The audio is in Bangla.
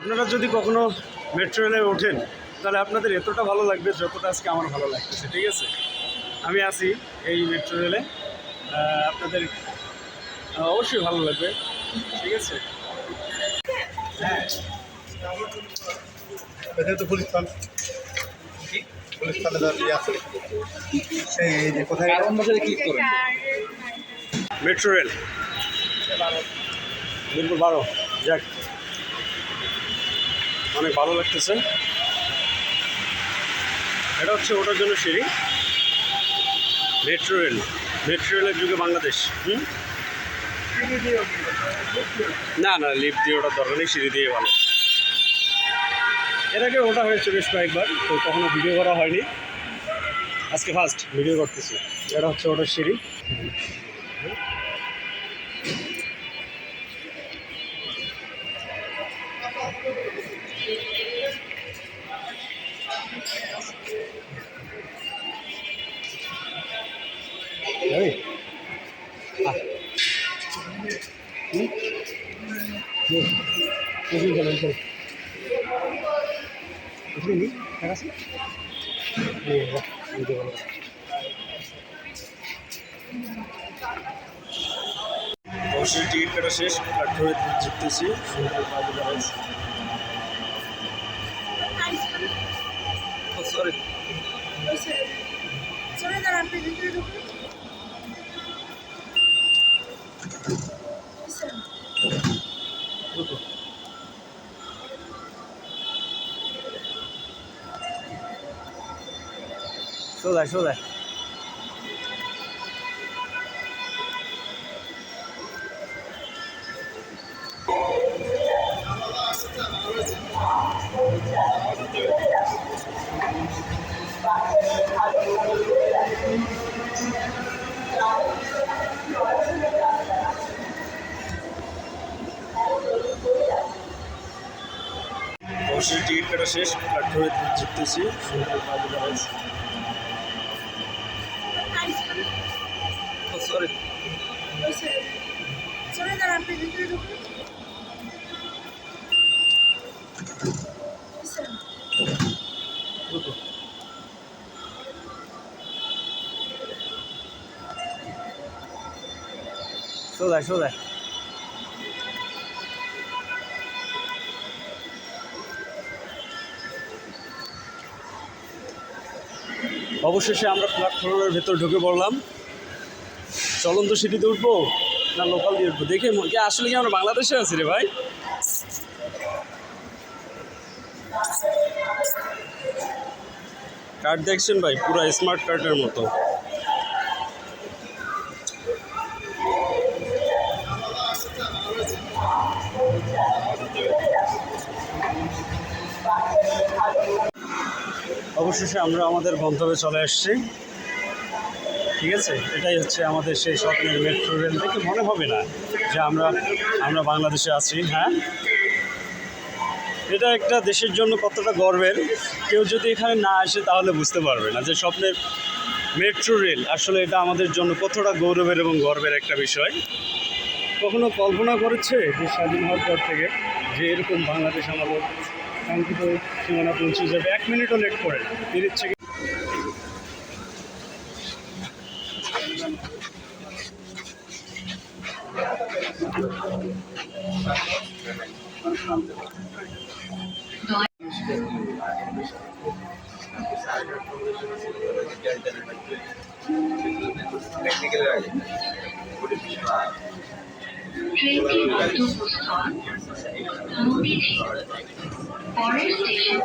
আপনারা যদি কখনো মেট্রো রেলে ওঠেন তাহলে আপনাদের এতটা ভালো লাগবে যতটা আজকে আমার ভালো লাগতেছে ঠিক আছে? আমি আছি এই মেট্রো রেলে আপনাদের অবশ্যই ভালো লাগবে ঠিক আছে? এটা তো পুলিশ থান পুলিশ থানে দাঁড়িয়ে আছে সেই যে কোথায় মেট্রো রেল বারো যাক। অনেক ভালো লাগতেছে। এটা হচ্ছে ওটার জন্য সিঁড়ি। Metro rail. মেট্রো রেলের যুগে বাংলাদেশ। হুম? না না, লিফট দিয়ে ওটা দরকার নেই, সিঁড়ি দিয়ে ভালো। এর আগে ওটা হয়েছে বেশ কয়েকবার, তো কখনো ভিডিও করা হয়নি। আজকে ফার্স্ট ভিডিও করতেছি। এটা হচ্ছে ওটার সিঁড়ি। এই আহ। হুম? হুম। বুঝলি কেন? চল। বুঝলি নি? টাকা আছে? নিয়ে যা, নিতে পারো। অবশ্যই টিকিট কাটা শেষ প্ল্যাটফর্মে জিততেছি চলে যান আপনি ভিতরে ঢুকুন সোজায় সোজায় অবশ্যই টিকিট কাটা শেষ প্ল্যাটফর্মে জিততেছি। সরি চলে যান আপনি অবশেষে আমরা প্ল্যাটফর্মের ভেতর ঢুকে পড়লাম। চলন্ত সিটিতে উঠবো না লোকাল দিয়ে উঠবো? দেখে আসলে কি আমরা বাংলাদেশে আছি রে ভাই? কার্ড দেখছেন ভাই? পুরো স্মার্ট কার্ডের মতো। অবশেষে আমরা আমাদের গন্তব্যে চলে আসছি ঠিক আছে? এটাই হচ্ছে আমাদের সেই স্বপ্নের মেট্রো রেল থেকে মনে হবে না যে আমরা আমরা বাংলাদেশে আছি হ্যাঁ? এটা একটা দেশের জন্য কতটা গর্বের। কেউ যদি এখানে না আসে তাহলে বুঝতে পারবে না যে স্বপ্নের মেট্রো রেল আসলে এটা আমাদের জন্য কতটা গৌরবের এবং গর্বের একটা বিষয়। কখনো কল্পনা করেছে যে স্বাধীন হওয়ার পর থেকে যে এরকম বাংলাদেশ আমাদের কাঙ্ক্ষিত সীমানা পৌঁছে যাবে এক মিনিটও লেট করে পরের স্টেশন